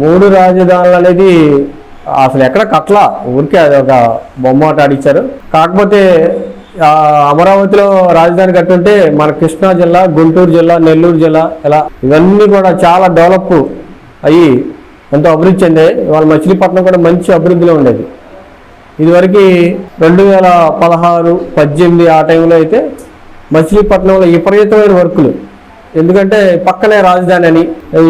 మూడు రాజధానులు అనేది అసలు ఎక్కడ కట్ల? ఊరికే అది ఒక బొమ్మ ఆట ఆడిచ్చారు. కాకపోతే అమరావతిలో రాజధాని కట్టుంటే మన కృష్ణా జిల్లా గుంటూరు జిల్లా నెల్లూరు జిల్లా ఇలా ఇవన్నీ కూడా చాలా డెవలప్ అయ్యి ఎంతో అభివృద్ధి చెందాయి. వాళ్ళ మచిలీపట్నం కూడా మంచి అభివృద్ధిలో ఉండేది. ఇదివరకు రెండు వేల పదహారు పద్దెనిమిది ఆ టైంలో అయితే మచిలీపట్నంలో విపరీతమైన వర్కులు. ఎందుకంటే పక్కనే రాజధాని అని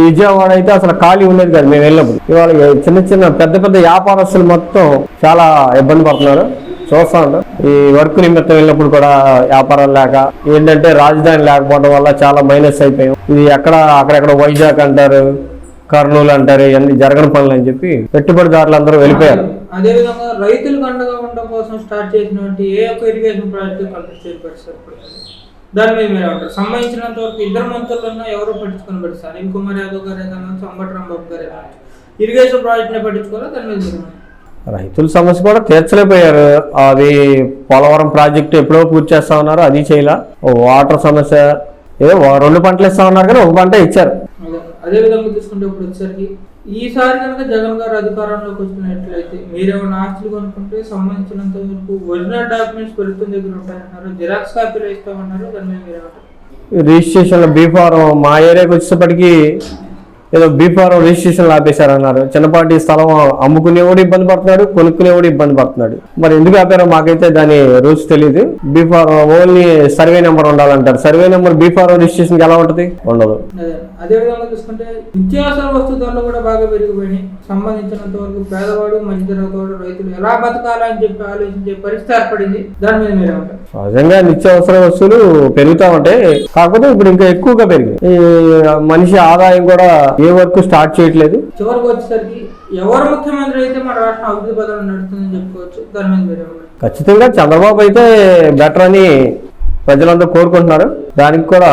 విజయవాడ అయితే అసలు ఖాళీ ఉండేది కాదు మేము వెళ్ళినప్పుడు. ఇవాళ చిన్న చిన్న పెద్ద పెద్ద వ్యాపారస్తులు మొత్తం చాలా ఇబ్బంది పడుతున్నారు. చూస్తా ఉంటాం. ఈ వర్క్ నిమిత్తం వెళ్ళినప్పుడు కూడా వ్యాపారం లేక ఏంటంటే రాజధాని లేకపోవడం వల్ల చాలా మైనస్ అయిపోయాం. ఇది ఎక్కడ అక్కడెక్కడ వైజాగ్ అంటారు కర్నూలు అంటారు ఇవన్నీ జరగని పనులు అని చెప్పి పెట్టుబడిదారులు అందరూ వెళ్ళిపోయారు. అదేవిధంగా రైతులకు అండగా ఉండడం కోసం స్టార్ట్ చేసినటువంటి ఏ ఒక్క ఇరిగేషన్ ప్రాజెక్టు కంప్లీట్ చేయబడతారు దాని మీద మీరు ఏమంటారు సంబంధించినంత వరకు ఇద్దరు మంత్రులను ఎవరు పట్టించుకొని పెడతారు అనిల్ కుమార్ యాదవ్ గారే కావచ్చు అంబటి రాంబాబు గారే ఇరిగేషన్ ప్రాజెక్ట్ని పట్టించుకోవాలా? దాని మీద? రైతుల సమస్య కూడా తీర్చలేకపోయారు. అది పోలవరం ప్రాజెక్టు ఎప్పుడో పూర్తి చేస్తా ఉన్నారు. అది చేయలే. వాటర్ సమస్య ఏదో రెండు పంటలు ఇస్తా ఉన్నారు కానీ ఒక పంట ఇచ్చారు. అదే అదే విధంగా తీసుకుంటే ఇప్పుడు వచ్చేసరికి ఈసారి కనుక జగన్ గారు అధికారంలోకి వచ్చినట్లయితే మీరేమైనా ఆస్తులు కొనుక్కుంటే సంబంధించినంత వరకు ఒరిజినల్ డాక్యుమెంట్స్ ప్రభుత్వం దగ్గర ఉంటాయన్నారు జిరాక్స్ కాపీలు ఇస్తామన్నారు దాని మీద మీరేమంటారు? రిజిస్ట్రేషన్లో బీ ఫారం మా ఏరియాకి వచ్చేటప్పటికి ఏదో బీ ఫారం రిజిస్ట్రేషన్లు ఆపేశారన్నారు చిన్నపాటి స్థలం అమ్ముకునేవాడు ఇబ్బంది పడుతున్నాడు కొనుక్కునేవాడు ఇబ్బంది పడుతున్నాడు. మరి ఎందుకు ఆపారో మాకైతే దాని రూల్స్ తెలియదు B form only survey number ఉండాలంటారు. సర్వే నెంబర్ బీ ఫారం రిజిస్ట్రేషన్కి ఎలా ఉంటుంది? ఉండదు. అదే విధంగా చూసుకుంటే నిత్యావసర వస్తు ధరలు కూడా బాగా పెరిగిపోయినాయి. సంబంధించినంత వరకు పేదవాడు మధ్యతరగతి రైతులు ఎలా బతకాలని చెప్పి ఆలోచించే పరిస్థితి ఏర్పడింది. దాని మీద మీరేమంటారు సహజంగా నిత్యావసర వస్తువులు పెరుగుతా ఉంటాయి కాకపోతే ఇప్పుడు ఇంకా ఎక్కువగా పెరిగింది ఈ మనిషి ఆదాయం కూడా ఏ వర్క్ స్టార్ట్ చేయట్లేదు? చివరికి వచ్చేసరికి ఎవరు ముఖ్యమంత్రి అయితే మన రాష్ట్రం అభివృద్ధి పదాలు నడుస్తుందని చెప్పుకోవచ్చు. దాని మీద ఖచ్చితంగా చంద్రబాబు అయితే బెటర్ అని ప్రజలందరూ కోరుకుంటున్నారు. దానికి కూడా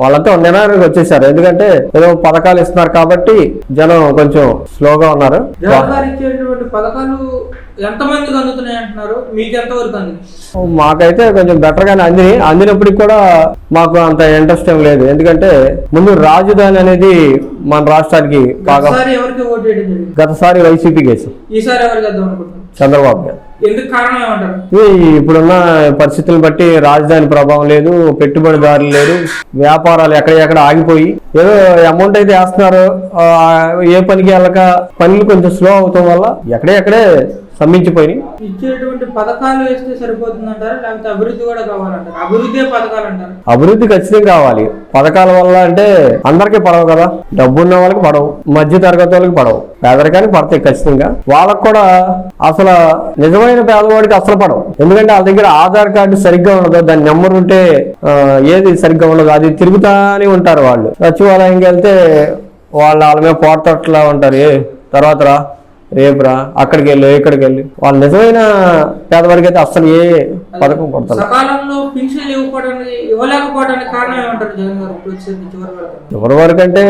వాళ్ళంతా నిర్ణయానికి వచ్చేసారు. ఎందుకంటే ఏదో పథకాలు ఇస్తున్నారు కాబట్టి జనం కొంచెం స్లోగా ఉన్నారు. పథకాలు ఎంతమందికి అందుతున్నాయి అంటున్నారు? మీకు ఎంతవరకు అందింది మాకైతే కొంచెం బెటర్ గానే అంది అందినప్పటికి కూడా మాకు అంత ఇంట్రెస్ట్ ఏం లేదు. ఎందుకంటే ముందు రాజధాని అనేది మన రాష్ట్రానికి బాగా ఎవరికి ఓటు వేయడం గతసారి వైసీపీ కేసు ఈసారి ఎవరికి వేద్దాం అనుకుంటున్నారు? చంద్రబాబు గారు. ఎందుకు కారణం ఏమంటారు? ఈ ఇప్పుడున్న పరిస్థితులను బట్టి రాజధాని ప్రభావం లేదు పెట్టుబడిదారులు లేరు వ్యాపారాలు ఎక్కడెక్కడ ఆగిపోయి ఏదో అమౌంట్ అయితే వేస్తున్నారు ఏ పనికి వెళ్ళక పనులు కొంచెం స్లో అవటం వల్ల ఎక్కడే స్తంభించిపోయినాయి ఇచ్చేటువంటి పథకాలు వేస్తే సరిపోతుందంటారా? లేకపోతే అభివృద్ధి కూడా కావాలంటారు? అభివృద్ధి పథకాలు అంటారు? అభివృద్ధి ఖచ్చితంగా కావాలి పథకాల వల్ల అంటే అందరికీ పడవు కదా. డబ్బు ఉన్న వాళ్ళకి పడవు. మధ్య తరగతి వాళ్ళకి పడవు. పేదరికానికి పడతాయి ఖచ్చితంగా. వాళ్ళకి కూడా అసలు నిజమైన పేదవాడికి అసలు పడవు. ఎందుకంటే వాళ్ళ దగ్గర ఆధార్ కార్డు సరిగ్గా ఉండదు. దాని నెంబర్ ఉంటే ఏది సరిగ్గా ఉండదు. అది తిరుగుతానే ఉంటారు వాళ్ళు. సచివాలయంకి వెళ్తే వాళ్ళు వాళ్ళ మీద పోటట్లా ఉంటారు. తర్వాత రా. రేపు రా అక్కడికి వెళ్ళు ఇక్కడికి వెళ్ళు. వాళ్ళు నిజమైన పేదవాడికి అయితే అసలు ఏ పథకం కొడతారు వరకు. ఎవరి వరకు అంటే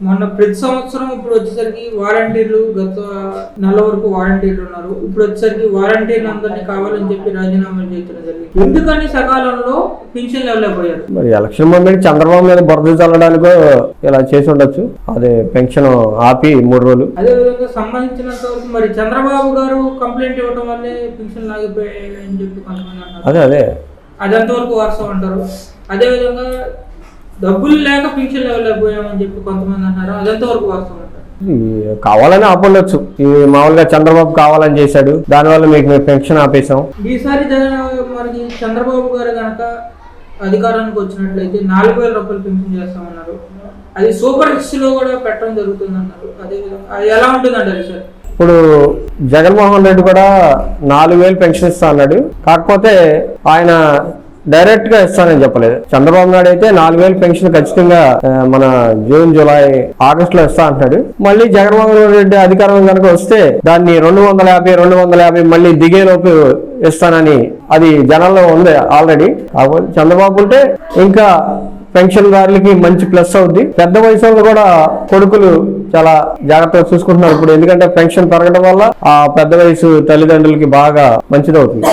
మొన్న ప్రతి సంవత్సరం ఇప్పుడు వచ్చేసరికి వాలంటీర్లు గత నెల వరకు వాలంటీర్లు ఉన్నారు. ఇప్పుడు వచ్చేసరికి వాలంటీర్లు అందరినీ కావాలని చెప్పి రాజీనామాలు చేయడం జరిగింది. ఎందుకని సకాలంలో పింఛన్లు ఇవ్వలేకపోయారు? మరి ఎలక్షన్ మూమెంట్ చంద్రబాబు మీద బురద చల్లడానికో ఇలా చేసి ఉండొచ్చు. అదే పెన్షన్ ఆపి మూడు రోజులు. అదే విధంగా సంబంధించినంత వరకు మరి చంద్రబాబు గారు కంప్లైంట్ ఇవ్వడం వల్లే పింఛన్లు ఆగిపోయాయి అని చెప్పి కొంతమంది అదే అదే. అది ఎంతవరకు వాస్తవం అంటారు? అదే విధంగా డబ్బులు లేక పింఛన్లు ఇవ్వలేకపోయామని చెప్పి కొంతమంది అన్నారు. అది ఎంతవరకు వాస్తవం? కావాలని ఆపండొచ్చు ఈ మామూలుగా చంద్రబాబు కావాలని చేశాడు. దానివల్ల మీకు మేము పెన్షన్ ఆపేసాం ఈసారి మనకి చంద్రబాబు గారు కనుక అధికారానికి వచ్చినట్లయితే నాలుగు వేల రూపాయలు పెన్షన్ చేస్తామన్నారు. అది సూపర్లో కూడా పెట్టడం జరుగుతుంది అన్నారు అదే అది ఎలా ఉంటుందంటారు సార్? ఇప్పుడు జగన్మోహన్ రెడ్డి కూడా నాలుగు వేలు పెన్షన్ ఇస్తా అన్నాడు. కాకపోతే ఆయన డైరెక్ట్గా ఇస్తానని చెప్పలేదు. చంద్రబాబు నాయుడు అయితే నాలుగు వేలు పెన్షన్ ఖచ్చితంగా మన జూన్ జూలై ఆగస్ట్లో ఇస్తా అంటున్నాడు. మళ్ళీ జగన్మోహన్ రెడ్డి అధికారం కనుక వస్తే దాన్ని రెండు వందల యాభై రెండు వందల యాభై మళ్ళీ దిగేలోపు ఇస్తానని అది జనాల్లో ఉంది ఆల్రెడీ. కాకపోతే చంద్రబాబు ఉంటే ఇంకా పెన్షన్దారులకి మంచి ప్లస్ అవుద్ది. పెద్ద వయసు వాళ్ళు కూడా కొడుకులు చాలా జాగ్రత్తగా చూసుకుంటున్నారు ఇప్పుడు. ఎందుకంటే పెన్షన్ పెరగడం వల్ల ఆ పెద్ద వయసు తల్లిదండ్రులకి బాగా మంచిదవుతుంది.